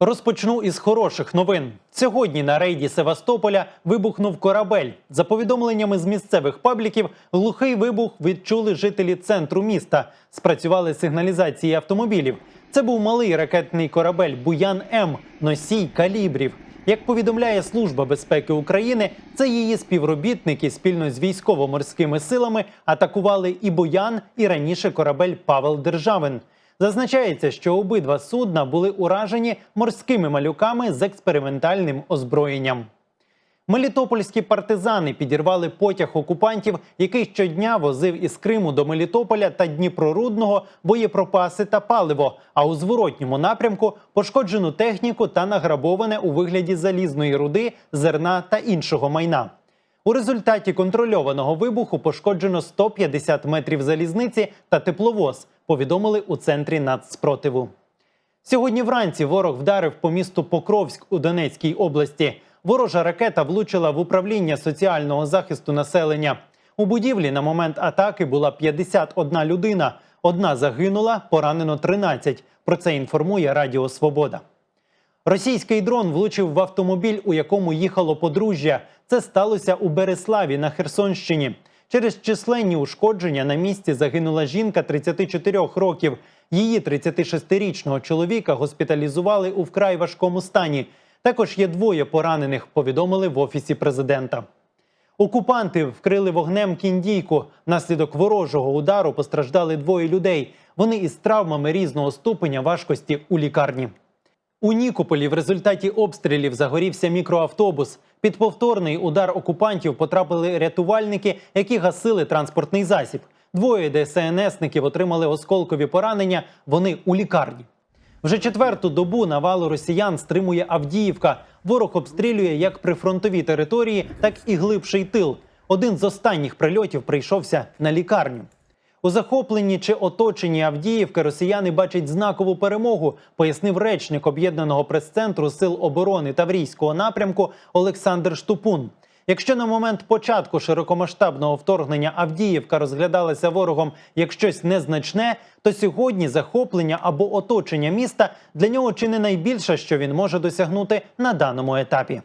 Розпочну із хороших новин. Сьогодні на рейді Севастополя вибухнув корабель. За повідомленнями з місцевих пабліків, глухий вибух відчули жителі центру міста. Спрацювали сигналізації автомобілів. Це був малий ракетний корабель Буян М, носій калібрів. Як повідомляє Служба безпеки України, це її співробітники спільно з військово-морськими силами атакували і Буян, і раніше корабель Павел Державин. Зазначається, що обидва судна були уражені морськими малюками з експериментальним озброєнням. Мелітопольські партизани підірвали потяг окупантів, який щодня возив із Криму до Мелітополя та Дніпрорудного боєприпаси та паливо. А у зворотньому напрямку пошкоджену техніку та награбоване у вигляді залізної руди, зерна та іншого майна. У результаті контрольованого вибуху пошкоджено 150 метрів залізниці та тепловоз. Повідомили у центрі нацспротиву. Сьогодні вранці ворог вдарив по місту Покровськ у Донецькій області. Ворожа ракета влучила в управління соціального захисту населення. У будівлі на момент атаки була 51 людина. Одна загинула, поранено 13. Про це інформує Радіо Свобода. Російський дрон влучив в автомобіль, у якому їхало подружжя. Це сталося у Береславі на Херсонщині. Через численні ушкодження на місці загинула жінка 34 років. Її 36-річного чоловіка госпіталізували у вкрай важкому стані. Також є двоє поранених. Повідомили в офісі президента. Окупанти вкрили вогнем кіндійку. Внаслідок ворожого удару постраждали двоє людей. Вони із травмами різного ступеня важкості у лікарні. У Нікополі в результаті обстрілів загорівся мікроавтобус. Під повторний удар окупантів потрапили рятувальники, які гасили транспортний засіб. Двоє ДСНСників отримали осколкові поранення. Вони у лікарні. Вже четверту добу навалу росіян стримує Авдіївка. Ворог обстрілює як прифронтові території, так і глибший тил. Один з останніх прильотів прийшовся на лікарню. У захопленні чи оточенні Авдіївки росіяни бачать знакову перемогу, пояснив речник об'єднаного прес-центру сил оборони Таврійського напрямку Олександр Штупун. Якщо на момент початку широкомасштабного вторгнення Авдіївка розглядалася ворогом як щось незначне, то сьогодні захоплення або оточення міста для нього чи не найбільше, що він може досягнути на даному етапі.